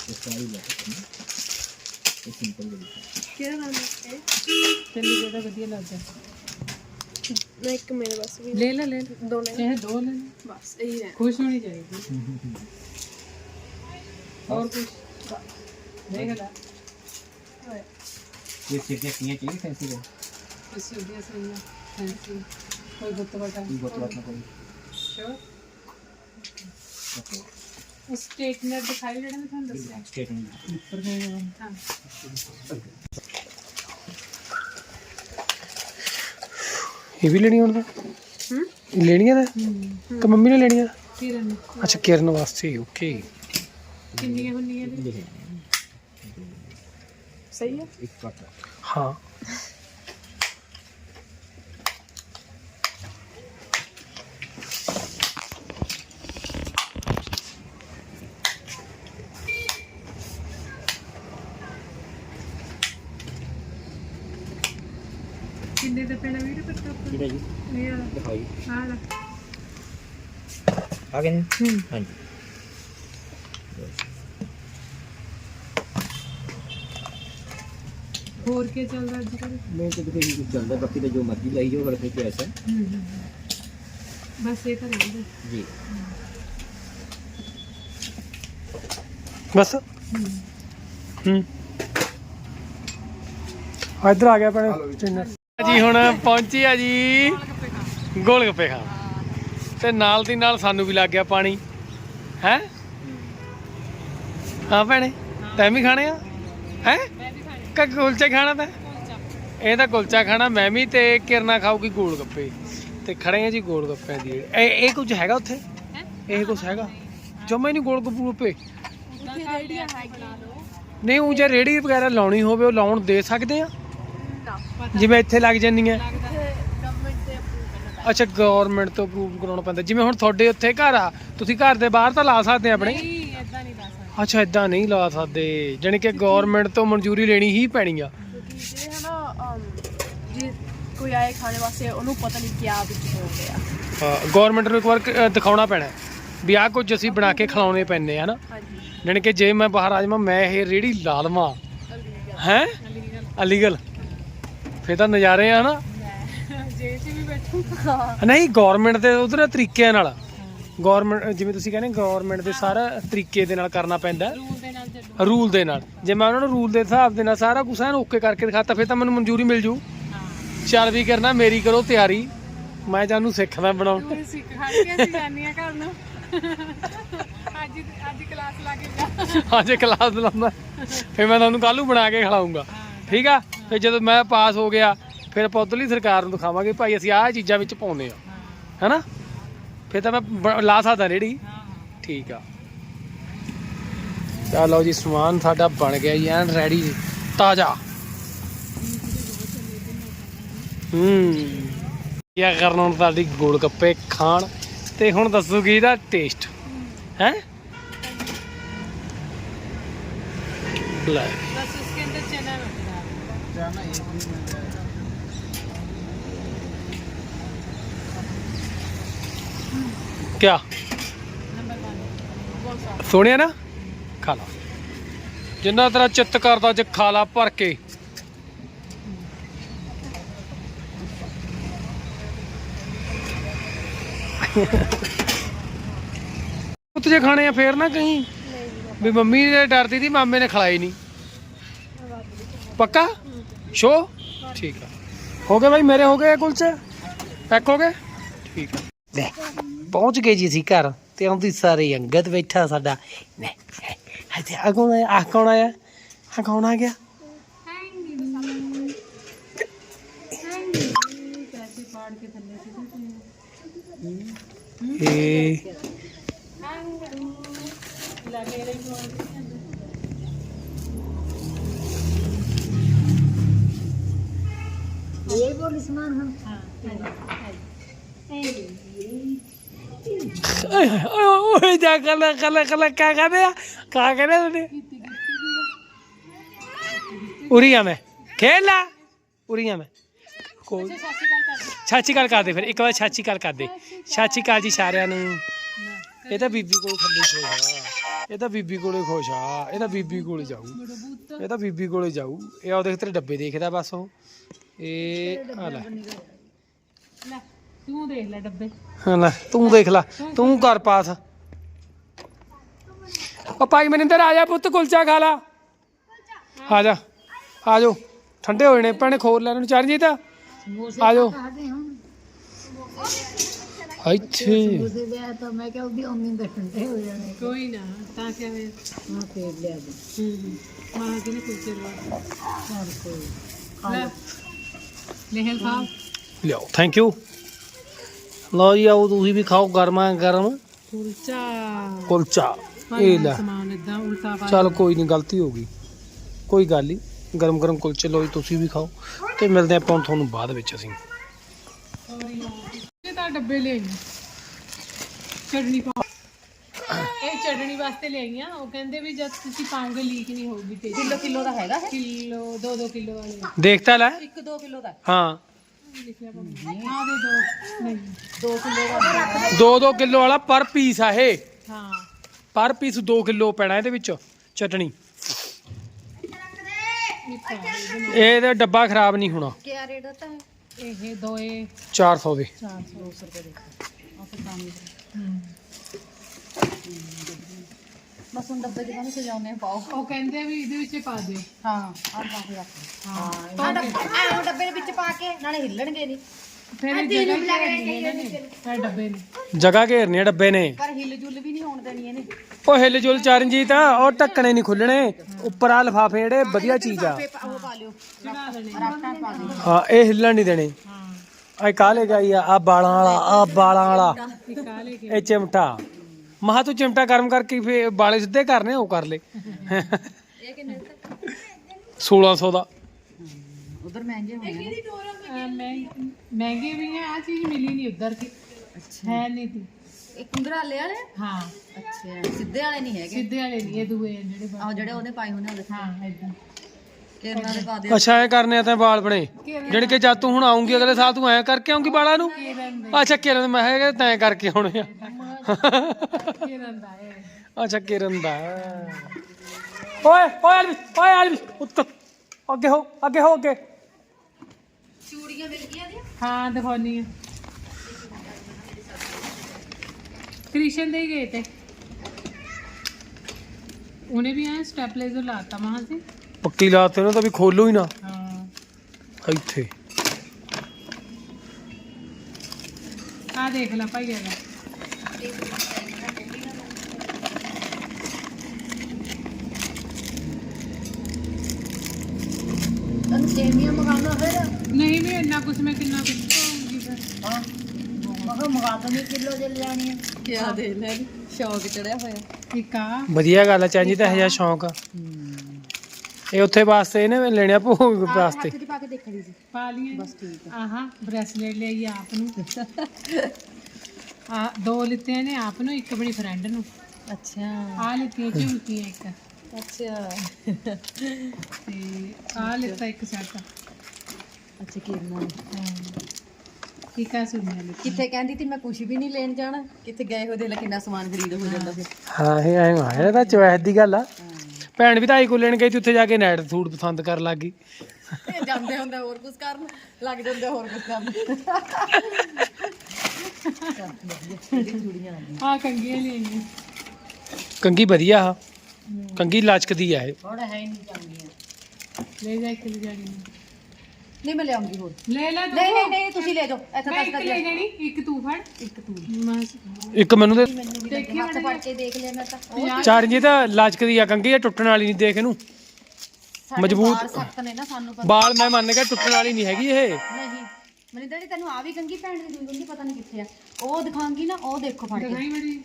ਤੇ ਸਾਰੀ ਲੈ ਇਹ ਸਿੰਪਲ ਜਿਹੀ ਕਿਹੜਾ ਨਾਮ ਹੈ ਤੈਨੂੰ ਜਿਹੜਾ ਵਧੀਆ ਲੱਗਦਾ। ਮੈਂ ਇੱਕ ਮੇਰੇ ਬਸ ਵੀ ਲੈ ਲੈ ਲੈ। ਦੋ ਲੈ ਚਾਹੇ ਦੋ ਲੈ ਲੈ। ਬਸ ਇਹੀ ਹੈ ਖੁਸ਼ ਹੋਣੀ ਚਾਹੀਦੀ। ਹੋਰ ਕੁਝ ਦੇਖ ਲੈ। ਕੋਈ ਸਿੱਧੇ ਕੀਆਂ ਚਾਹੀਏ ਫੈਂਸੀ ਦੇ ਫੈਂਸੀ ਕੋਈ ਗੁੱਤ ਵਟਾ ਕੀ ਬੋਤ ਬਾਤ ਨਾ ਕੋਈ ਉਹ ਸਟੇਟਨਰ ਦਿਖਾਈ ਜਿਹੜਾ ਮੈਂ ਤੁਹਾਨੂੰ ਦੱਸਿਆ। ਸਟੇਟਮੈਂਟ ਉੱਪਰ ਦੇ ਹਾਂ। ਇਹ ਵੀ ਲੈਣੀ ਹੁਣ ਤਾਂ? ਲੈਣੀਆਂ ਨੇ? ਕਿ ਮੰਮੀ ਨੇ ਲੈਣੀਆਂ? ਕਿਰਨ। ਅੱਛਾ ਕਿਰਨ ਵਾਸਤੇ ਓਕੇ। ਕਿੰਨੀਆਂ ਹੁੰਦੀਆਂ ਨੇ। ਸਹੀ ਹੈ? ਇੱਕ ਕੱਟ ਹਾਂ। ਕਿੰਨੇ ਦਾ ਪੈਣਾ ਪੱਤਾ ਉੱਪਰ ਠੀਕ ਹੈ ਜੀ? ਇਹ ਵਾਲਾ। ਦਿਖਾਓ ਜੀ। ਆਹ ਵਾਲਾ। ਆ ਗਏ ਨੇ? ਹਾਂਜੀ। ਕੀ ਚੱਲਦਾ ਅੱਜ ਮੈਂ ਤਾਂ ਕਿਤੇ ਨਹੀਂ ਕੁਝ ਚੱਲਦਾ ਬਾਕੀ ਤਾਂ ਜੋ ਮਰਜ਼ੀ ਲਈ ਜੋ ਵਰਤੇ ਤੇ ਐਸਾ ਬਸ ਇਹ ਤਾਂ ਰਹਿੰਦਾ ਜੀ। ਬਸ। ਹੂੰ। ਆ ਇੱਧਰ ਆ ਗਿਆ ਭੈਣੇ ਚੈਨਲ ਜੀ। ਹੁਣ ਪਹੁੰਚੀ ਆ ਜੀ ਗੋਲ ਗੱਪੇ ਖਾਣ। ਤੇ ਨਾਲ ਦੀ ਨਾਲ ਸਾਨੂੰ ਵੀ ਲੱਗ ਗਿਆ ਪਾਣੀ। ਹੈ। ਹਾਂ ਭੈਣੇ ਤੈਂ ਵੀ ਖਾਣੇ ਆ? ਹੈ? ਕਿ ਕੁਲਚੇ ਖਾਣਾ ਤਾਂ? ਇਹ ਤਾਂ ਕੁਲਚਾ ਖਾਣਾ ਮੈਂ ਵੀ ਤੇ ਕਿਰਨਾ ਖਾਊਗੀ ਗੋਲ ਗੱਪੇ ਤੇ ਖੜੇ ਆ ਜੀ ਗੋਲ ਗੱਪਿਆਂ ਦੀ। ਇਹ ਇਹ ਕੁਝ ਹੈਗਾ ਉੱਥੇ? ਇਹ ਕੁਝ ਹੈਗਾ? ਜਮਾ ਹੀ ਨਹੀਂ ਗੋਲ ਗੱਪੇ ਉੱਥੇ ਰੇੜੀਆਂ ਹੈਗੀਆਂ ਨਹੀਂ ਉਹ ਜੇ ਰੇੜੀ ਵਗੈਰਾ ਲਾਉਣੀ ਹੋਵੇ ਉਹ ਲਾਉਣ ਦੇ ਸਕਦੇ ਆ? ਜਿਵੇਂ ਇੱਥੇ ਲੱਗ ਜਾਂਦੀਆਂ ਅੱਛਾ ਗਵਰਨਮੈਂਟ ਤੋਂ ਅਪਰੂਵ ਕਰਾਉਣਾ ਪੈਂਦਾ। ਜਿਵੇਂ ਹੁਣ ਤੁਹਾਡੇ ਉੱਥੇ ਘਰ ਆ ਤੁਸੀਂ ਘਰ ਦੇ ਬਾਹਰ ਤਾਂ ਲਾ ਸਕਦੇ ਆ ਆਪਣੇ? ਨਹੀਂ ਇਦਾਂ ਨਹੀਂ ਦੱਸ ਅੱਛਾ ਇਦਾਂ ਨਹੀਂ ਲਾ ਸਕਦੇ। ਜਾਣੀ ਕਿ ਗਵਰਨਮੈਂਟ ਤੋਂ ਮਨਜ਼ੂਰੀ ਲੈਣੀ ਹੀ ਪੈਣੀ ਆ। ਕਿਉਂਕਿ ਜੇ ਹਨਾ ਅਮ, ਜੇ ਕੋਈ ਆਏ ਖਾਣੇ ਵਾਸਤੇ ਉਹਨੂੰ ਪਤਾ ਨਹੀਂ ਕਿਆ ਵਿੱਚ ਹੋ ਗਿਆ। ਗਵਰਨਮੈਂਟ ਨੂੰ ਇੱਕ ਵਾਰ ਕ- ਅ, ਦਿਖਾਉਣਾ ਪੈਣਾ। ਹੈ ਵੀ ਆਹ ਕੁਝ ਅਸੀਂ ਬਣਾ ਕੇ ਖਿਲਾਉਣੇ ਪੈਂਦੇ ਆ ਨਾ। ਹਾਂਜੀ। ਜਾਣੀ ਕਿ ਜੇ ਮੈਂ ਬਾਹਰ ਆ ਜਾਵਾਂ ਮੈਂ ਇਹ ਰੇੜੀ ਲਾ ਲਵਾਂ। ਹੈ? ਅਲੀਗਲ। ਫੇਰ ਤਾਂ ਨਜ਼ਾਰੇ ਆ ਨਾ। ਜੇ ਚ ਵੀ ਬੈਠੂ ਨਹੀਂ ਗਵਰਨਮੈਂਟ ਦੇ ਉਧਰ ਤਰੀਕਿਆਂ ਨਾਲ। ਗਵਰਨਮੈਂਟ ਜਿਵੇਂ ਤੁਸੀਂ ਕਹਿੰਦੇ ਗਵਰਨਮੈਂਟ ਦੇ ਸਾਰਾ ਤਰੀਕੇ ਦੇ ਨਾਲ ਕਰਨਾ ਪੈਂਦਾ ਰੂਲ ਦੇ ਨਾਲ ਚੱਲੋ ਰੂਲ ਦੇ ਨਾਲ। ਜੇ ਮੈਂ ਉਹਨਾਂ ਨੂੰ ਰੂਲ ਦੇ ਹਿਸਾਬ ਦੇ ਨਾਲ ਸਾਰਾ ਕੁਝ ਐਨ ਓਕੇ ਕਰਕੇ ਦਿਖਾਤਾ ਫਿਰ ਤਾਂ ਮੈਨੂੰ ਮਨਜ਼ੂਰੀ ਮਿਲ ਜੂ। ਚੱਲ ਵੀ ਕਰਨਾ ਮੇਰੀ ਕਰੋ ਤਿਆਰੀ। ਮੈਂ ਜਾਨੂੰ ਸਿੱਖਦਾ ਬਣਾਉਣ। ਤੂੰ ਸਿੱਖ ਖੜ ਕੇ ਅਸੀਂ ਜਾਨੀਆਂ ਘਰ ਨੂੰ। ਅੱਜ ਅੱਜ ਕਲਾਸ ਲਾ ਕੇ ਜਾ। ਅੱਜ ਕਲਾਸ ਲਾਉਂਦਾ। ਫਿਰ ਮੈਂ ਤੁਹਾਨੂੰ ਕੱਲ੍ਹ ਨੂੰ ਬਣਾ ਕੇ ਖਿਲਾਉਂਗਾ ਠੀਕ ਆ? ਫਿਰ ਜਦੋਂ ਮੈਂ ਪਾਸ ਹੋ ਗਿਆ ਫਿਰ ਉੱਧਰਲੀ ਸਰਕਾਰ ਨੂੰ ਦਿਖਾਵਾਂਗੇ ਭਾਈ ਅਸੀਂ ਆਹ ਚੀਜ਼ਾਂ ਵਿੱਚ ਪਾਉਂਦੇ ਆ ਹੈਨਾ? ਫਿਰ ਤਾਂ ਮੈਂ ਬ- ਲਾ ਸਕਦਾ ਰੇੜੀ ਠੀਕ ਆ ਚਾ ਲਓ ਜੀ ਸਮਾਨ ਸਾਡਾ ਬਣ ਗਿਆ ਜੀ ਐਨ ਰੈਡੀ ਤਾਜ਼ਾ ਹੂੰ ਕੀ ਕਰਨਾ ਹੁਣ ਤੁਹਾਡੀ ਗੋਲ ਗੱਪੇ ਖਾਣ ਤੇ ਹੁਣ ਦੱਸੂਗੀ ਇਹਦਾ ਟੇਸਟ ਹੈ ਲੈ बस उसके अंदर चना रखना ਕਿਆ क्या ਸੋਹਣਿਆ ਨਾ? ਖਾ ਜਿੰਨਾ ਤੇਰਾ ਚਿੱਤ ਕਰਦਾ ਜੇ ਖਾ ਭਰ ਕੇ। ਪੁੱਤ ਜੇ ਖਾਣੇ ਆ, ਫੇਰ ਨਾ ਕਹੀਂ। ਵੀ ਮੰਮੀ ਨੇ ਡਰਦੀ ਦੀ ਮਾਮੇ ਨੇ ਖਲਾਈ ਨਹੀਂ ਪੱਕਾ? ਸ਼ੋ? ਠੀਕ ਆ। ਹੋ ਗਏ ਭਾਈ ਮੇਰੇ ਹੋ ਗਏ ਕੁਲਚੇ? ਪੈਕ ਹੋ ਗਏ? ਠੀਕ ਆ। ਲੈ। ਪਹੁੰਚ ਗਏ ਜੀ ਅਸੀਂ ਘਰ ਤੇ ਆਉਂਦੀ ਸਾਰੇ ਅੰਗਦ ਬੈਠਾ ਸਾਡਾ। ਨਹੀਂ ਹਜੇ ਆ ਕੌਣ ਆਇਆ? ਆ ਕੌਣ ਆ ਕੌਣ ਆ ਗਿਆ? ਇਹ ਇਹ ਬੋਲ ਸਮਾਨ ਹਾਂ ਹਾਂ ਹਾਂ ਓਏ ਜਾ ਕਲਾ ਕਲਾ ਕਲਾ ਕਾ ਕਹਿੰਦੇ ਆ? ਕਾ ਕਹਿੰਦੇ ਉਹਨੇ ਉਰੀ ਮੈਂ। ਖੇਲ ਲਾ। ਮੈਂ। ਕੋਲ ਛਾਚੀ ਕਾਲ ਕਰਦੇ ਫਿਰ। ਇੱਕ ਵਾਰ ਛਾਚੀ ਕਾਲ ਕਰਦੇ। ਛਾਚੀ ਕਾਲ ਜੀ ਸਾਰਿਆਂ ਨੂੰ। ਇਹ ਤਾਂ ਬੀਬੀ ਕੋਲ ਖੱਲੀ ਸੋਇਆ ਇਹ ਤਾਂ ਬੀਬੀ ਕੋਲੇ ਖੁਸ਼ ਆ। ਇਹ ਤਾਂ ਬੀਬੀ ਕੋਲੇ ਜਾਊ। ਇਹ ਤਾਂ ਬੀਬੀ ਕੋਲੇ ਜਾਊ। ਇਹ ਆ ਦੇਖ ਤੇਰੇ ਡੱਬੇ ਦੇਖਦਾ ਬਸ ਉਹ। ਇਹ ਆ ਲੈ। ਤੂੰ ਦੇਖ ਲੈ ਡੱਬੇ। ਹਾਂ ਲੈ ਤੂੰ ਦੇਖ ਲੈ ਤੂੰ ਕਰ ਪਾਸ ਉਹ ਭਾਈ ਮਨਿੰਦਰ ਆ ਜਾ ਪੁੱਤ ਕੁਲਚਾ ਖਾ ਲਾ। ਆ ਜਾ ਆ ਜਾਓ। ਠੰਡੇ ਹੋਏ ਨੇ ਭੈਣੇ ਖੋਲ ਲੈ ਇਹਨੂੰ ਚਰਨਜੀਤ। ਆ ਜਾਓ। ਇੱਥੇ। ਉਹਦੇ ਵਿਆਹ ਤਾਂ ਮੈਂ ਕਿਹਾ ਉਹਦੀ ਉਮੀਦ ਦੇ ਠੰਡੇ ਹੋ ਜਾਣੇ ਕੋਈ ਨਾ ਤਾਂ ਕਿਵੇਂ ਹਾਂ ਫੇਰ ਲਿਆ ਦੇ ਹੂੰ ਹੂੰ ਮਾਂ ਕਿਨੇ ਕੁਲਚੇ ਲਵਾ ਚੱਲ ਕੋਈ ਲੈ ਲਹਿਲ ਖਾਓ ਲਿਆਓ ਥੈਂਕ ਯੂ ਲਓ ਜੀ ਆਓ ਤੁਸੀਂ ਵੀ ਖਾਓ ਗਰਮਾ ਗਰਮ। ਕੁਲਚਾ। ਕੁਲਚਾ ਇਹ ਲੈ। ਸਮਾਨ ਇਦਾਂ ਉਲਟਾ ਪਾ ਚਲ ਕੋਈ ਨਹੀਂ ਗਲਤੀ ਹੋ ਗਈ। ਕੋਈ ਗੱਲ ਨਹੀਂ ਗਰਮ ਗਰਮ ਕੁਲਚੇ ਲਓ ਜੀ ਤੁਸੀਂ ਵੀ ਖਾਓ। ਤੇ ਮਿਲਦੇ ਆਪਾਂ ਹੁਣ ਤੁਹਾਨੂੰ ਬਾਅਦ ਵਿੱਚ ਅਸੀਂ। ਇਹ ਤਾਂ ਡੱਬੇ ਲੈ ਆਈ ਚਟਣੀ ਪਾ ਇਹ ਚਟਣੀ ਵਾਸਤੇ ਲੈ ਆਈਆਂ। ਉਹ ਕਹਿੰਦੇ ਵੀ ਜਦ ਤੁਸੀਂ ਪਾਉਂਗੇ ਲੀਕ ਨਹੀਂ ਹੋਊਗੀ ਤੇ ਕਿਲੋ ਕਿਲੋ ਦਾ ਹੈਗਾ ਕਿਲੋ 2-2 ਕਿਲੋ ਵਾਲੇ। ਦੇਖਤਾ ਲੈ। 1-2 ਕਿਲੋ ਦਾ ਹਾਂ। ਆ ਦੇ ਦੋ ਨਹੀਂ 2 ਕਿਲੋ ਦਾ 2-2 ਕਿਲੋ ਵਾਲਾ ਪਰ ਪੀਸ ਆ ਇਹ। ਹਾਂ। ਪਰ ਪੀਸ 2 ਕਿਲੋ ਪੈਣਾ ਇਹਦੇ ਵਿੱਚ ਚਟਣੀ। ਇਹਦਾ ਡੱਬਾ ਖਰਾਬ ਨਹੀਂ ਹੋਣਾ। ਕੀ ਰੇਟ ਦਿੱਤਾ ਹੈ ਇਹ? ਦੋਏ 400 ਦੇ। 400 ਰੁਪਏ ਦੇ। ਆ ਫਿਰ ਕੰਮ ਬਸ ਹੁਣ ਡੱਬੇ ਦੇ ਨੂੰ ਸਜਾਉਣੇ ਆ, ਪਾਓ। ਉਹ ਕਹਿੰਦੇ ਵੀ ਇਹਦੇ ਵਿੱਚ ਪਾ ਦਿਓ। ਹਾਂ ਆਹ ਪਾ ਕੇ ਰੱਖ। ਹਾਂ। ਆਹ ਡੱਬੇ ਆਹ ਡੱਬੇ ਦੇ ਵਿੱਚ ਪਾ ਕੇ ਨਾਲੇ ਹਿੱਲਣਗੇ ਨਹੀਂ। ਫਿਰ ਇਹ ਜਗ੍ਹਾ ਘੇਰਨੀ ਇਹਨਾਂ ਨੇ। ਇਹ ਡੱਬੇ ਨੇ। ਜਗ੍ਹਾ ਘੇਰਨੀ ਆ ਡੱਬੇ ਨੇ। ਪਰ ਹਿੱਲ ਜੁੱਲ ਵੀ ਨਹੀਂ ਹੋਣ ਦੇਣੀ ਇਹਨੇ। ਉਹ ਹਿੱਲ ਜੁਲ ਚਰਨਜੀਤ ਉਹ ਢੱਕਣੇ ਨਹੀਂ ਖੁੱਲਣੇ। ਉੱਪਰ ਆ ਲਫਾਫੇ ਜਿਹੜੇ ਵਧੀਆ ਚੀਜ਼ ਆ। ਪੇਪਰ ਉਹ ਪਾ ਲਿਓ। ਚੜਾ ਦੇਣੇ ਰਾਖਾਂ ਪਾ ਹਾਂ ਇਹ ਹਿੱਲਣ ਨਹੀਂ ਦੇਣੇ। ਹਾਂ। ਆ ਕਾਲੇ ਗਈ ਆ ਆ ਬਾਲਾਂ ਵਾਲਾ ਆ ਬਾਲਾਂ ਵਾਲਾ। ਆ ਇਹ ਚਿਮਟਾ। ਮਹਾ ਤੂੰ ਚਿਮਟਾ ਗਰਮ ਕਰਕੇ ਫੇ ਬਾਲੇ ਸਿੱਧੇ ਕਰਨੇ ਉਹ ਕਰ ਲੈ। ਇਹ ਕਿੰਨੇ 1600 ਦਾ। ਉਧਰ ਮਹਿੰਗੇ ਹੋਣੇ ਆ ਮਹਿੰ- ਮਹਿੰਗੇ ਵੀ ਹੈ ਆ ਚੀਜ਼ ਮਿਲੀ ਨਹੀਂ ਉਧਰ ਕੀ ਹੈ ਨਹੀਂ ਤੀ ਇਹ ਕੁੰਦਰਾਲੇ ਵਾਲੇ? ਹਾਂ। ਅੱਛਾ ਸਿੱਧੇ ਵਾਲੇ ਨਹੀਂ ਹੈਗੇ? ਸਿੱਧੇ ਵਾਲੇ ਨਹੀਂ ਇਹ ਦੂਏ ਆ ਜਿਹੜੇ ਬਾਹਰ। ਆਹ ਜਿਹੜੇ ਉਹਨੇ ਪਾਏ ਹੋਣੇ ਉਹਦੇ ਹਾਂ ਇਦਾਂ। ਕਿਰਨਾਂ ਦੇ ਪਾ ਦਿਓ। ਅੱਛਾ ਇਹ ਕਰਨੇ ਆ ਤਾਂ ਵਾਲ ਬਣੇ। ਜਿਹੜੇ ਕਿ ਜਦ ਤੂੰ ਹੁਣ ਆਉਂਗੀ ਅਗਲੇ ਸਾਲ ਤੂੰ ਐ ਕਰਕੇ ਆਉਂਗੀ ਵਾਲਾਂ ਨੂੰ? ਅੱਛਾ ਕਿਰਨ ਮੈਂ ਹੈਗਾ ਤੈਂ ਕਰਕੇ ਆਉਣੇ ਆ। ਅੱਛਾ ਕਿਰਨ ਦਾ ਓਏ ਓਏ ਅਲਵੀ ਓਏ ਅਲਵੀ ਉੱਤ। ਅੱਗੇ ਹੋ ਅੱਗੇ ਹੋ ਅੱਗੇ। ਚੂੜੀਆਂ ਮਿਲ ਗਈਆਂ ਦੀਆਂ ਹਾਂ ਦਿਖਾਉਣੀ ਹੈ ਕ੍ਰਿਸ਼ਨ ਦੇ ਹੀ ਗਏ ਤੇ। ਉਹਨੇ ਵੀ ਐ ਸਟੈਪਲਾਈਜ਼ਰ ਲਾਤਾ ਮਹਾਂ ਸੀ ਪੱਕੀ ਲਾਤ ਉਹਨਾਂ ਤਾਂ ਵੀ ਖੋਲੋ ਹੀ ਨਾ। ਹਾਂ। ਇੱਥੇ। ਆ ਦੇਖ ਲੈ ਭਾਈ ਇਹਦਾ। ਤਨ ਸੇਮੀਆਂ ਮੰਗਾਉਣਾ ਫਿਰ ਨਹੀਂ ਵੀ ਇੰਨਾ ਕੁਛ ਮੈਂ ਕਿੰਨਾ ਕੁਛ ਪਾਉਂਗੀ ਫਿਰ। ਹਾਂ ਮੈਂ ਕਿਹਾ ਮੰਗਾ ਦਣੀ ਕਿਲੋ ਦੇ ਲੈਣੀ ਹੈ ਕੀ ਦੇ ਲੈ ਸ਼ੌਕ ਚੜਿਆ ਹੋਇਆ। ਇੱਕ ਆ। ਵਧੀਆ ਗੱਲ ਆ ਚਾਂਜੀ ਤਾਂ ਇਹ ਜਿਹਾ ਸ਼ੌਂਕ ਆ। ਇਹ ਉੱਥੇ ਵਾਸਤੇ ਇਹਨੇ ਲੈਣਿਆ ਭੋਗ ਵਾਸਤੇ। ਪਾ ਕੇ ਦੇਖਣੀ ਸੀ। ਪਾ ਲਈਏ। ਬਸ ਠੀਕ ਆਹਾਂ ਬ੍ਰੈਸਲੇਟ ਲਈ ਆਪ ਨੂੰ। ਆ ਦੋ ਲਿੱਤੇ ਨੇ ਆਪ ਨੂੰ ਇੱਕ ਆਪਣੀ ਫਰੈਂਡ ਨੂੰ। ਅੱਛਾ। ਆ ਲਿੱਤੀਆਂ ਝੁਮਕੀਆਂ ਇੱਕ। ਅੱਛਾ। ਤੇ ਆ ਲਿੱਤਾ ਇੱਕ ਸੈੱਟ ਅੱਛਾ ਕਿਰਨਾਂ? ਇੱਕ ਆ ਸੁਣਿਆ ਲਿੱਤੀ ਕਿੱਥੇ ਕਹਿੰਦੀ ਤੀ ਮੈਂ ਕੁਝ ਵੀ ਨਹੀਂ ਲੈਣ ਜਾਣਾ। ਕਿੱਥੇ ਗਏ ਹੋਏ ਦੇਖ ਲੈ ਕਿੰਨਾ ਸਮਾਨ ਖਰੀਦ ਹੋ ਜਾਂਦਾ ਫਿਰ? ਹਾਂ ਇਹ ਐਂ ਆ ਇਹ ਤਾਂ ਚਵੈਸ ਦੀ ਗੱਲ ਆ। ਭੈਣ ਵੀ ਤਾਂ ਆਈ ਕੋ ਲੈਣ ਗਈ ਤੇ ਉੱਥੇ ਜਾ ਕੇ ਨੈਟ ਸੂਟ ਪਸੰਦ ਕਰਨ ਲੱਗ ਗਈ। ਇਹ ਜਾਂਦੇ ਹੁੰਦੇ ਹੋਰ ਕੁਝ ਕਰਨ ਲੱਗ ਜਾਂਦੇ ਹੋਰ ਕੁਝ ਕਰਨ। ਆ ਕੰਗੀਆਂ ਲਈਆਂ ਕੰਗੀ ਵਧੀਆ ਆ। ਕੰਗੀ ਲਚਕਦੀ ਆ ਇਹ। ਥੋੜਾ ਹੈ ਨਹੀਂ ਚੰਗੀਆਂ ਲੈ ਜਾ ਇੱਕ ਲੈ ਜਾਣੀ ਨਹੀਂ ਮੈਂ ਲਿਆਉਂਗੀ ਹੋਰ। ਲੈ ਲੈ ਤੂੰ ਨਹੀਂ ਨਹੀਂ ਨਹੀਂ ਤੁਸੀਂ ਲੈ ਜਾਓ। ਇੱਥੇ ਮੈਂ ਤੱਕ ਇੱਕ ਲੈ ਜਾਣੀ ਇੱਕ ਤੂੰ ਫੜ ਇੱਕ ਤੂੰ। ਬਸ। ਇੱਕ ਮੈਨੂੰ ਦੇ। ਮੈਨੂੰ ਵੀ ਲੱਗੇ ਹੱਥ ਫੜ ਕੇ ਦੇਖ ਲਿਆ ਮੈਂ ਤਾਂ। ਉਹ ਚਾਰ ਜੀ ਤਾਂ ਲਚਕਦੀ ਆ ਕੰਗੀ ਇਹ ਟੁੱਟਣ ਵਾਲੀ ਨਹੀਂ ਦੇਖ ਇਹਨੂੰ। ਮਜ਼ਬੂਤ। ਬਾਲ ਸਖਤ ਨੇ ਨਾ ਸਾਨੂੰ ਪਤਾ। ਬਾਲ ਮੈਂ ਮੰਨ ਗਿਆ ਟੁੱਟਣ ਵਾਲੀ ਨਹੀਂ ਹੈਗੀ ਇਹ। ਨਹੀਂ ਮਨਿੰਦਰ ਜੀ ਤੈਨੂੰ ਆ ਵੀ ਕੰਗੀ ਭੈਣ ਦੀ ਦੂੰ ਕੰਗੀ ਪਤਾ ਨਹੀਂ ਕਿੱਥੇ ਆ। ਉਹ ਦਿਖਾਉਂਗੀ ਨਾ ਉਹ ਦੇਖੋ ਫੜ ਕੇ।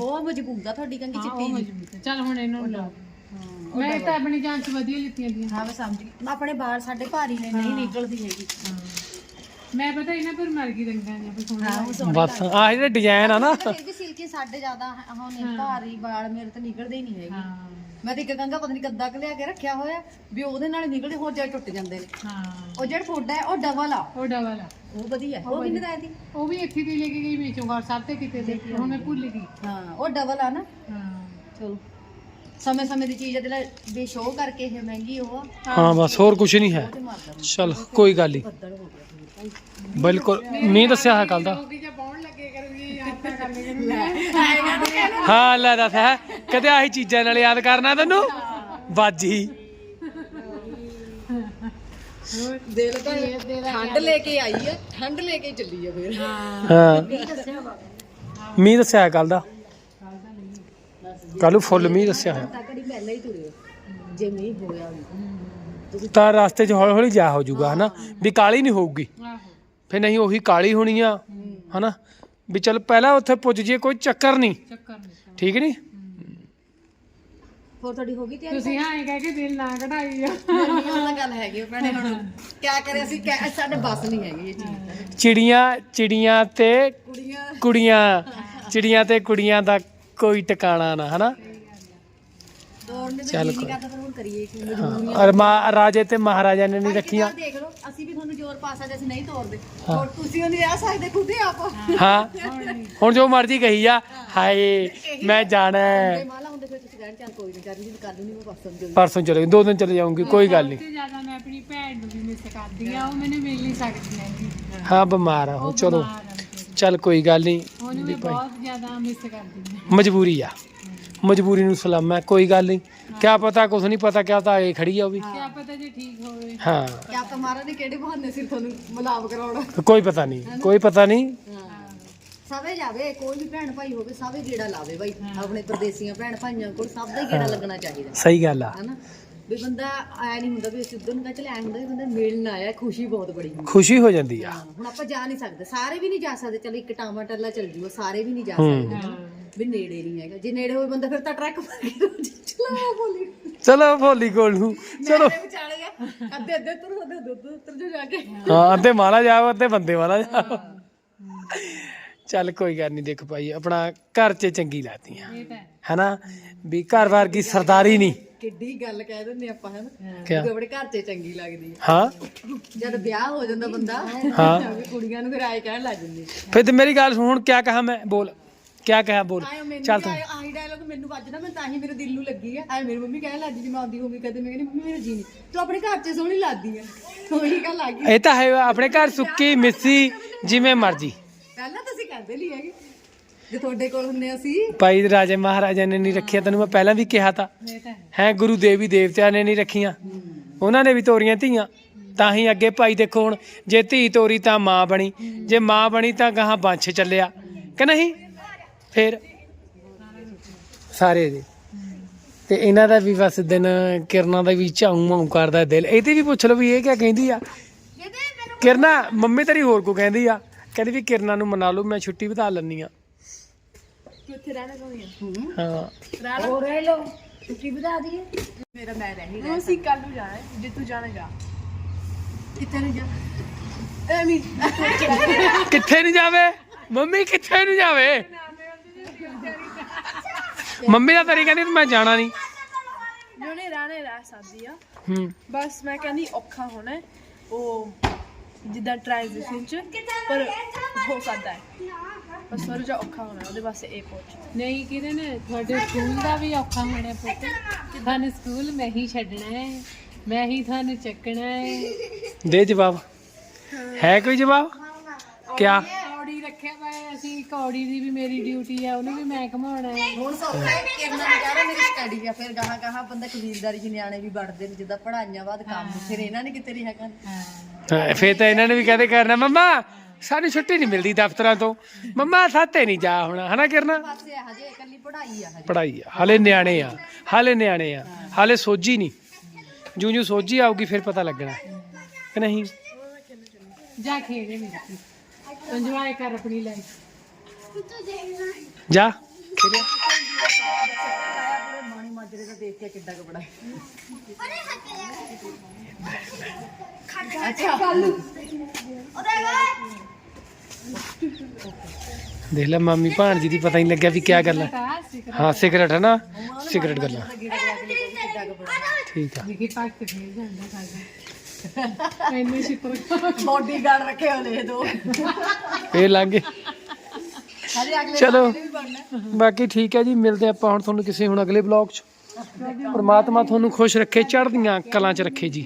ਉਹ ਮਜ਼ਬੂਤ ਆ ਤੁਹਾਡੀ ਕੰਗੀ ਚਿੱਟੀ ਚੱਲ ਹੁਣ ਇਹਨੂੰ ਲਾ ਮੈਂ ਤਾਂ ਆਪਣੀ ਜਾਨ ਚ ਵਧੀਆ ਲਿੱਤੀਆਂ ਦੀਆਂ। ਹਾਂ ਮੈਂ ਸਮਝ ਗਈ। ਆਪਣੇ ਬਾਲ ਸਾਡੇ ਭਾਰੀ ਨੇ ਨਹੀਂ ਨਿਕਲਦੀ ਹੈਗੀ। ਮੈਂ ਪਤਾ ਇਹਨਾਂ ਪਰ ਮਰ ਗਈ ਰੰਗਾਂ ਨੇ ਪਰ ਸੋਹਣਾ ਹਾਂ ਉਹ ਸੋਹਣੇ ਬਸ ਆਹ ਜਿਹੜੇ ਡਿਜ਼ਾਈਨ ਆ ਨਾ। ਫਿਰ ਵੀ ਸਿਲਕੀ ਸਾਡੇ ਜ਼ਿਆਦਾ ਹੋਣੇ ਭਾਰੀ ਵਾਲ ਮੇਰੇ ਤਾਂ ਨਿਕਲਦੇ ਹੀ ਨਹੀਂ ਹੈਗੇ। ਹਾਂ। ਮੈਂ ਤਾਂ ਇੱਕ ਕੰਗਾ ਪਤਾ ਨਹੀਂ ਕੱਦਾ ਲਿਆ ਕੇ ਰੱਖਿਆ ਹੋਇਆ ਵੀ ਉਹਦੇ ਨਾਲ ਨਿਕਲਦੇ ਹੋਰ ਜਿਹੜੇ ਟੁੱਟ ਜਾਂਦੇ ਨੇ। ਹਾਂ। ਉਹ ਜਿਹੜਾ ਤੁਹਾਡਾ ਹੈ ਉਹ ਡਬਲ ਆ। ਉਹ ਡਬਲ ਆ। ਉਹ ਵਧੀਆ ਉਹ ਕਿੰਨੇ ਦਾ ਆਈ ਉਹ ਵੀ ਇੱਥੇ ਦੀ ਲੈ ਕੇ ਗਈ ਮੈਂ ਚੁੰਗਾਰ ਸਾਹਿਬ ਤੇ ਕਿਤੇ ਤੇ ਹੁਣ ਮੈਂ ਭੁੱਲ ਗਈ। ਹਾਂ ਉਹ ਡਬਲ ਆ ਨਾ। ਹਾਂ। ਚਲੋ। ਸਮੇਂ ਸਮੇਂ ਦੀ ਚੀਜ਼ ਇਹਦੇ ਵੀ ਸ਼ੋਅ ਕਰਕੇ ਇਹ ਮਹਿੰਗੀ ਉਹ ਆ। ਹਾਂ ਬਸ ਹੋਰ ਕੁਝ ਨਹੀਂ ਹੈ। ਤੇ ਮਾਰਦਾ ਚਲ ਕੋਈ ਗੱਲ ਨਹੀਂ। ਬੱਦਲ ਹੋ ਗਿਆ ਬਿਲਕੁਲ ਮੀਂਹ ਦੱਸਿਆ ਹੈ ਕੱਲ ਦਾ। ਉਹਦੀ ਜੇ ਪਾਉਣ ਲੱਗੇ ਕਰੂਗੀ ਯਾਦ ਤਾਂ ਕਰ ਲੈ ਹਾਂ ਲੈ ਦੱਸ ਹੈ। ਕਦੇ ਆਹੀ ਚੀਜ਼ਾਂ ਨਾਲ ਯਾਦ ਕਰਨਾ ਤੈਨੂੰ? ਬਾਜੀ ਦਿਲ ਤਾਂ ਠੰਡ ਲੈ ਕੇ ਆਈ ਆ ਠੰਡ ਲੈ ਕੇ ਚੱਲੀ ਆ ਫੇਰ। ਹਾਂ। ਮੀਂਹ ਦੱਸਿਆ ਕੱਲ ਦਾ। ਕੱਲ ਫੁੱਲ ਮੀਂਹ ਦੱਸਿਆ ਹੈ ਤਾਂ ਕੜੀ ਪਹਿਲਾਂ ਹੀ ਤੁਰਿਓ ਜੇ ਮੀਂਹ ਹੋਇਆ ਤਾਂ ਰਸਤੇ 'ਚ ਹੌਲੀ ਹੌਲੀ ਜਾ ਹੋ ਜਾਊਗਾ ਹਨਾ? ਵੀ ਕਾਲੀ ਨਹੀਂ ਹੋਊਗੀ। ਆਹੋ। ਫੇ ਨਹੀਂ ਉਹੀ ਕਾਲੀ ਹੋਣੀ ਆ ਹਨਾ? ਵੀ ਚਲ ਪਹਿਲਾਂ ਉੱਥੇ ਪੁੱਜ ਜੇ ਕੋਈ ਚੱਕਰ ਨਹੀਂ। ਚੱਕਰ ਨਹੀਂ ਠੀਕ ਨਹੀਂ? ਹੋਰ ਤੁਹਾਡੀ ਹੋ ਗਈ ਤਿਆਰੀ? ਤੁਸੀਂ ਹਾਂ ਇਹ ਕਹਿ ਕੇ ਦਿਲ ਨਾ ਕਢਾਈ ਆ। ਨਹੀਂ ਉਹ ਤਾਂ ਗੱਲ ਹੈਗੀ ਆ ਭੈਣੇ ਹੁਣ ਕਿਆ ਕਰੇ ਅਸੀਂ ਕਹਿ- ਸਾਡੇ ਬਸ ਨਹੀਂ ਹੈਗੀ ਇਹ ਚੀਜ਼। ਚਿੜੀਆਂ ਚਿੜੀਆਂ ਤੇ ਕੁੜੀਆਂ। ਕੁੜੀਆਂ ਚਿੜੀਆਂ ਤੇ ਕੁੜੀਆਂ ਦਾ ਕੋਈ ਟਿਕਾਣਾ ਨਾ ਹਨਾ? ਚੱਲ ਕੋਈ। ਨਹੀਂ ਕਰਦਾ ਪਰ ਹੁਣ ਕਰੀਏ ਕੀ ਹਾਂ, ਔਰ ਮਾ ਰਾਜੇ ਤੇ ਮਹਾਰਾਜਾ ਨੇ ਨਹੀਂ ਰੱਖੀਆਂ? ਆਹ ਦੇਖ ਲਓ ਅਸੀਂ ਵੀ ਤੁਹਾਨੂੰ ਜ਼ੋਰ ਪਾ ਸਕਦੇ ਅਸੀਂ ਨਹੀਂ ਤੋੜਦੇ ਹੋਰ ਤੁਸੀਂ ਉਹ ਨਹੀਂ ਰਹਿ ਸਕਦੇ ਖੁਦੇ ਆਪ। ਹਾਂ। ਹੁਣ ਜੋ ਮਰਜ਼ੀ ਕਹੀ ਆ ਹਾਏ ਮੈਂ ਜਾਣਾ ਹੈ। ਪਰਸੋਂ ਚਲੇ ਦੋ ਦਿਨ ਚਲੇ ਜਾਊਂਗੀ ਕੋਈ ਗੱਲ ਨਹੀਂ ਤੇ ਜ਼ਿਆਦਾ ਮੈਂ ਆਪਣੀ ਭੈਣ ਨੂੰ ਵੀ ਮਿਸ ਕਰਦੀ ਆ ਉਹ ਮੈਨੂੰ ਮਿਲ ਨਹੀਂ ਸਕਦੀ ਹੈਗੀ। ਹਾਂ ਬਿਮਾਰ ਆ ਉਹ ਚਲੋ। ਚੱਲ ਕੋਈ ਗੱਲ ਨਹੀਂ। ਉਹਨੂੰ ਮੈਂ ਬਹੁਤ ਜ਼ਿਆਦਾ ਮਿਸ ਕਰਦੀ ਹਾਂ। ਮਜਬੂਰੀ ਆ। ਮਜਬੂਰੀ ਨੂੰ ਸਲਾਮ ਹੈ ਕੋਈ ਗੱਲ ਨਹੀਂ। ਕਿਆ ਪਤਾ ਕੁਛ ਨਹੀਂ ਪਤਾ ਕਿਆ ਤਾਂ ਆਏ ਖੜੀ ਆ ਉਹ ਵੀ। ਕਿਆ ਪਤਾ ਜੇ ਠੀਕ ਹੋਵੇ। ਹਾਂ। ਕਿਆ ਤਾਂ ਮਾਰਾ ਨੇ ਕਿਹੜੇ ਬਹਾਨੇ ਸਿਰ ਤੁਹਾਨੂੰ ਮਲਾਪ ਕਰਾਉਣਾ। ਕੋਈ ਪਤਾ ਨਹੀਂ ਕੋਈ ਪਤਾ ਨਹੀਂ। ਸਵੇ ਜਾਵੇ ਕੋਈ ਵੀ ਭੈਣ ਭਾਈ ਹੋਵੇ ਸਵੇ ਗੇੜਾ ਲਾਵੇ ਬਾਈ। ਆਪਣੇ ਪਰਦੇਸੀਆਂ ਭੈਣ ਭਾਈਆਂ ਕੋਲ ਸਭ ਦਾ ਹੀ ਗੇੜਾ ਲੱਗਣਾ ਚਾਹੀਦਾ। ਸਹੀ ਗੱਲ ਆ। ਹਨਾ ਵੀ ਬੰਦਾ ਆਇਆ ਨਹੀਂ ਹੁੰਦਾ ਵੀ ਅਸੀਂ ਉਧਰ ਨੂੰ ਕਹ ਚਲੇ ਆਇਆ ਹੁੰਦਾ ਵੀ ਬੰਦਾ ਮਿਲਣ ਆਇਆ ਖੁਸ਼ੀ ਬਹੁਤ ਬੜੀ ਹੁੰਦੀ ਖੁਸ਼ੀ ਹੋ ਜਾਂਦੀ ਆ। ਹਾਂ, ਹੁਣ ਆਪਾਂ ਜਾ ਨਹੀਂ ਸਕਦੇ। ਸਾਰੇ ਵੀ ਨਹੀਂ ਜਾ ਸਕਦੇ ਚਲੋ ਇੱਕ ਟਾਮਾ ਟੱਲਾ ਚੱਲ ਜੂਗਾ ਸਾਰੇ ਵੀ ਨਹੀਂ ਜਾ। ਸਕਦੇ। ਹਨਾ। ਵੀ ਨੇੜੇ ਨਹੀਂ ਹੈਗਾ। ਜੇ ਨੇੜੇ ਹੋਵੇ ਬੰਦਾ ਫਿਰ ਤਾਂ ਟਰੱਕ ਮਾਰ ਕੇ ਚਲਾ ਬੋਲੀ ਚਲੋ ਭੋਲੀ ਕੋਲ ਨੂੰ। ਚਲੋ। ਮੇਰੇ ਵਿਚਾਲੇ ਆ। ਅੱਧੇ ਅੱਧੇ ਤੁਰ ਅੱਧੇ ਅੱਧੇ ਉੱਧਰ ਉੱਤਰ ਜੋ ਜਾ ਕੇ। ਹਾਂ ਅੱਧੇ ਮਾਲਾ ਜਾਓ ਅੱਧੇ ਬੰਦੇ ਵਾਲਾ ਜਾਓ। ਚੱਲ ਕੋਈ ਗੱਲ ਨਹੀਂ ਦੇਖ ਭਾਈ ਆਪਣਾ ਘਰ 'ਚ ਚੰਗੀ ਲੱਗਦੀਆਂ ਇਹ ਤਾਂ ਹੈ। ਹਨਾ? ਵੀ ਘਰ ਵਰਗੀ ਸਰਦਾਰੀ ਨਹੀਂ। ਕਿੱਡੀ ਗੱਲ ਕਹਿ ਦਿੰਦੇ ਆਪਾਂ ਹਨ? ਕਿਆ? ਆਪਣੇ ਘਰ 'ਚ ਚੰਗੀ ਲੱਗਦੀ ਹੈ ਹਾਂ। ਜਦ ਵਿਆਹ ਹੋ ਜਾਂਦਾ ਬੰਦਾ ਹਾਂ। ਵੀ ਕੁੜੀਆਂ ਨੂੰ ਫਿਰ ਆਏ ਕਹਿਣ ਲੱਗ ਜਾਂਦੀ ਫਿਰ ਤੇ ਮੇਰੀ ਗੱਲ ਸੁਣ ਹੁਣ ਕਿਆ ਕਹਾ ਮੈਂ? ਬੋਲ। ਕਿਆ ਕਹਾ? ਬੋਲ। ਮੈਨੂੰ ਚੱਲ ਤੂੰ। ਆਹੀ ਡਾਇਲੋਗ ਮੈਨੂੰ ਵੱਜਦਾ ਮੈਂ ਤਾਂ ਹੀ ਮੇਰੇ ਦਿਲ ਨੂੰ ਲੱਗੀ ਆ। ਆਏ ਮੇਰੀ ਮੰਮੀ ਕਹਿਣ ਲੱਗ ਜੀ ਮੈਂ ਆਉਂਦੀ ਹੋਊਗੀ ਕਦੇ ਮੈਂ ਕਹਿੰਦੀ ਮੰਮੀ ਮੇਰਾ ਜੀ ਨਹੀਂ। ਤੂੰ ਆਪਣੇ ਘਰ 'ਚ ਸੋਹਣੀ ਲੱਗਦੀ ਆ। ਉਹੀ ਗੱਲ ਆ ਗਈ। ਇਹ ਤਾਂ ਹੈ ਆਪਣੇ ਘਰ ਸੁੱਕੀ ਮਿੱਸੀ ਜਿਵੇਂ ਮਰਜ਼ੀ। ਪਹਿਲਾਂ ਤੁਸੀਂ ਕਰਦੇ ਲਈ ਹੈਗੇ। ਜੇ ਤੁਹਾਡੇ ਕੋਲ ਅਸੀਂ। ਭਾਈ ਰਾਜੇ ਮਹਾਰਾਜਾ ਨੇ ਨਹੀਂ ਰੱਖਿਆ ਤੈਨੂੰ ਮੈਂ ਪਹਿਲਾਂ ਵੀ ਕਿਹਾ ਤਾਂ। ਇਹ ਤਾਂ ਹੈ। ਹੈ ਗੁਰੂ ਦੇਵੀ ਦੇਵਤਿਆਂ ਨੇ ਨਹੀਂ ਰੱਖੀਆਂ। ਉਹਨਾਂ ਨੇ ਵੀ ਤੋਰੀਆਂ ਧੀਆਂ ਤਾਂ ਹੀ ਅੱਗੇ ਭਾਈ ਦੇਖੋ ਹੁਣ ਜੇ ਧੀ ਤੋਰੀ ਤਾਂ ਮਾਂ ਬਣੀ ਜੇ ਮਾਂ ਬਣੀ ਤਾਂ ਗਾਹਾਂ ਬੰਛ ਚੱਲਿਆ ਕਿ ਨਹੀਂ? ਫੇਰ? ਸਾਰੇ ਦੇ। ਤੇ ਇਹਨਾਂ ਦਾ ਵੀ ਬਸ ਦਿਨ ਕਿਰਨਾਂ ਦਾ ਵੀ ਝਾਉਂ ਮਾਉਂ ਕਰਦਾ ਦਿਲ। ਇਹ ਤੇ ਵੀ ਪੁੱਛ ਲਓ ਵੀ ਇਹ ਕਿਆ ਕਹਿੰਦੀ ਆ? ਕਿਰਨਾ ਮੰਮੀ ਤੇਰੀ ਹੋਰ ਕੋ ਕਹਿੰਦੀ ਆ? ਕਹਿੰਦੀ ਵੀ ਕਿਰਨਾਂ ਨੂੰ ਮਨਾ ਲਓ ਮੈਂ ਛੁੱਟੀ ਵਧਾ ਲੈਣੀ ਆ। ਕਿੱਥੇ ਰਹਿਣਾ ਚਾਹੁੰਦੀ ਆ? ਹਾਂ। ਹੋ ਰਹੇ ਲੋ ਛੁੱਟੀ ਵਧਾ ਦਈਏ। ਮੇਰਾ ਮੈਂ ਰਹਿ ਹੁਣ ਅਸੀਂ ਕੱਲ ਨੂੰ ਜਾਣਾ ਹੈ। ਜੇ ਤੂੰ ਜਾਣਾ ਜਾ। ਕਿੱਥੇ ਨੂੰ ਜਾ? ਐਵੇਂ ਕਿੱਥੇ ਨੂੰ ਜਾਵੇ? ਮੰਮੀ ਕਿੱਥੇ ਨੂੰ ਜਾਵੇ? ਮੰਮੀ ਦਾ ਤਰੀ ਕਹਿੰਦੀ ਮੈਂ ਜਾਣਾ ਨਹੀਂ। ਉਹਨੇ ਰਹਿਣੇ ਰਹਿ ਸਕਦੀ ਆ। ਹੂੰ। ਬਸ ਮੈਂ ਕਹਿੰਦੀ ਔਖਾ ਹੋਣਾ ਹੈ। ਉਹ ਜਿੱਦਾਂ ਟ੍ਰਾਂਜੀਸ਼ਨ ਚ ਪਰ ਹੋ ਸਕਦਾ ਹੈ। ਬਸ ਥੋੜਾ ਜਿਹਾ ਔਖਾ ਹੋਣਾ ਉਹਦੇ ਵਾਸਤੇ ਇਹ ਪਹੁੰਚ ਨਹੀਂ ਕਿਹਦੇ ਨੇ? ਤੁਹਾਡੇ ਸਕੂਲ ਦਾ ਵੀ ਔਖਾ ਹੋਣਾ ਪੁੱਤ। ਤੁਹਾਨੂੰ ਸਕੂਲ ਮੈਂ ਹੀ ਛੱਡਣਾ ਹੈ। ਮੈਂ ਹੀ ਤੁਹਾਨੂੰ ਚੱਕਣਾ ਹੈ। ਦੇ ਜਵਾਬ। ਹੈ ਕੋਈ ਜਵਾਬ? ਕਿਆ? ਕੌੜੀ ਰੱਖਿਆ ਵਾ ਅਸੀਂ ਕੌੜੀ ਦੀ ਵੀ ਮੇਰੀ ਡਿਊਟੀ ਹੈ ਉਹਨੂੰ ਵੀ ਮੈਂ ਘਮਾਉਣਾ ਹੈ। ਹੁਣ ਸੌਖਾ ਹੈ ਕਿਰਨਾ ਨੂੰ ਕਹਿ ਮੇਰੀ ਸਟੱਡੀ ਆ ਫਿਰ ਗਾਹਾਂ ਗਾਹਾਂ ਬੰਦਾ ਕਬੀਲਦਾਰੀ ਚ ਨਿਆਣੇ ਵੀ ਵੜਦੇ ਨੇ ਜਿੱਦਾਂ ਪੜਾਈਆਂ ਬਾਅਦ ਕੰਮ ਫਿਰ ਇਹਨਾਂ ਨੇ ਕਿਤੇ ਰਿਹਾ ਕਰਨਾ? ਹਾਂ, ਫੇਰ ਤਾਂ ਇਹਨਾਂ ਨੇ ਵੀ ਕਹਦੇ ਕਰਨਾ ਮੰਮਾ ਸਾਨੂੰ ਛੁੱਟੀ ਨਹੀਂ ਮਿਲਦੀ ਦਫ਼ਤਰਾਂ ਤੋਂ ਮੰਮਾ ਸਾਤੇ ਨਹੀਂ ਜਾ ਹੁਣ ਹਨਾ ਕਰਨਾ ਪਾਸੇ ਆ ਹਜੇ ਇਕੱਲੀ ਪੜਾਈ ਆ ਹਜੇ ਪੜਾਈ ਆ ਹਾਲੇ ਨਿਆਣੇ ਆ ਹਾਲੇ ਨਿਆਣੇ ਆ ਹਾਲੇ ਸੋਝੀ ਨਹੀਂ ਜੂ ਜੂ ਸੋਝੀ ਆਊਗੀ ਫਿਰ ਪਤਾ ਲੱਗਣਾ ਕਿ ਨਹੀਂ ਜਾ ਖੇਡੇ ਮੇਰੀ ਇੰਜੋਏ ਕਰ ਆਪਣੀ ਲਾਈਫ ਜਾ ਖੇਲਿਆ ਮਾਣੀ ਮਾਜਰੇ ਦਾ ਦੇਖ ਕੇ ਕਿੱਡਾ ਕਪੜਾ ਅੱਛਾ ਦੇਖ ਲੈ ਮਾਮੀ ਭਾਣਜੀ ਦੀ ਪਤਾ ਨਹੀਂ ਲੱਗਿਆ ਵੀ ਕਿਆ ਗੱਲ ਹੈ ਹਾਂ ਸਿਗਰਟ ਹੈ ਨਾ? ਸਿਗਰਟ ਗੱਲਾਂ। ਕੇ ਠੀਕ ਆ। ਲਿਖੀ ਪੱਕ ਤੇ ਫੇਰ ਜਾਂਦਾ ਸਾਡਾ ਇੰਨੇ ਛਿੱਤਰ ਬੋਡੀ ਗਾਰਡ ਰੱਖੇ ਹੋਲੇ ਦੋ। ਫੇਰ ਲਾਂਗੇ। ਹਜੇ ਅਗਲੇ ਚਲੋ ਬਾਕੀ ਠੀਕ ਹੈ ਜੀ ਮਿਲਦੇ ਆਪਾਂ ਹੁਣ ਤੁਹਾਨੂੰ ਕਿਸੇ ਹੁਣ ਅਗਲੇ ਬਲੌਗ 'ਚ। ਪਰਮਾਤਮਾ ਤੁਹਾਨੂੰ ਖੁਸ਼ ਰੱਖੇ ਚੜ੍ਹਦੀਆਂ ਕਲਾਂ 'ਚ ਰੱਖੇ ਜੀ।